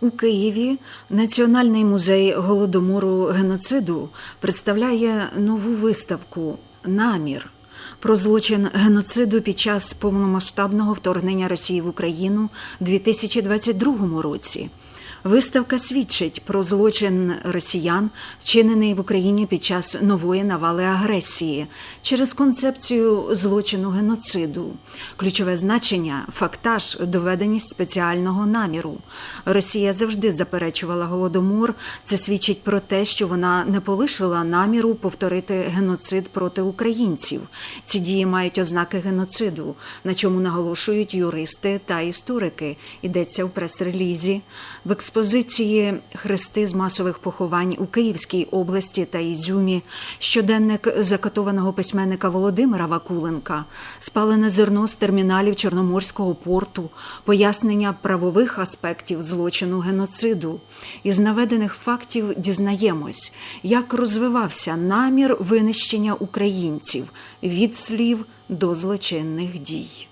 У Києві Національний музей голодомору геноциду представляє нову виставку Намір про злочин геноциду під час повномасштабного вторгнення Росії в Україну у 2022 році. Виставка свідчить про злочин росіян, вчинений в Україні під час нової навали агресії через концепцію злочину геноциду. Ключове значення фактаж, доведеність спеціального наміру. Росія завжди заперечувала голодомор. Це свідчить про те, що вона не полишила наміру повторити геноцид проти українців. Ці дії мають ознаки геноциду, на чому наголошують юристи та історики. Йдеться у прес-релізі. В експозиції хрести з масових поховань у Київській області та Ізюмі, щоденник закатованого письменника Володимира Вакуленка, спалене зерно з терміналів Чорноморського порту, пояснення правових аспектів злочину геноциду. Із наведених фактів дізнаємось, як розвивався намір винищення українців від слів до злочинних дій.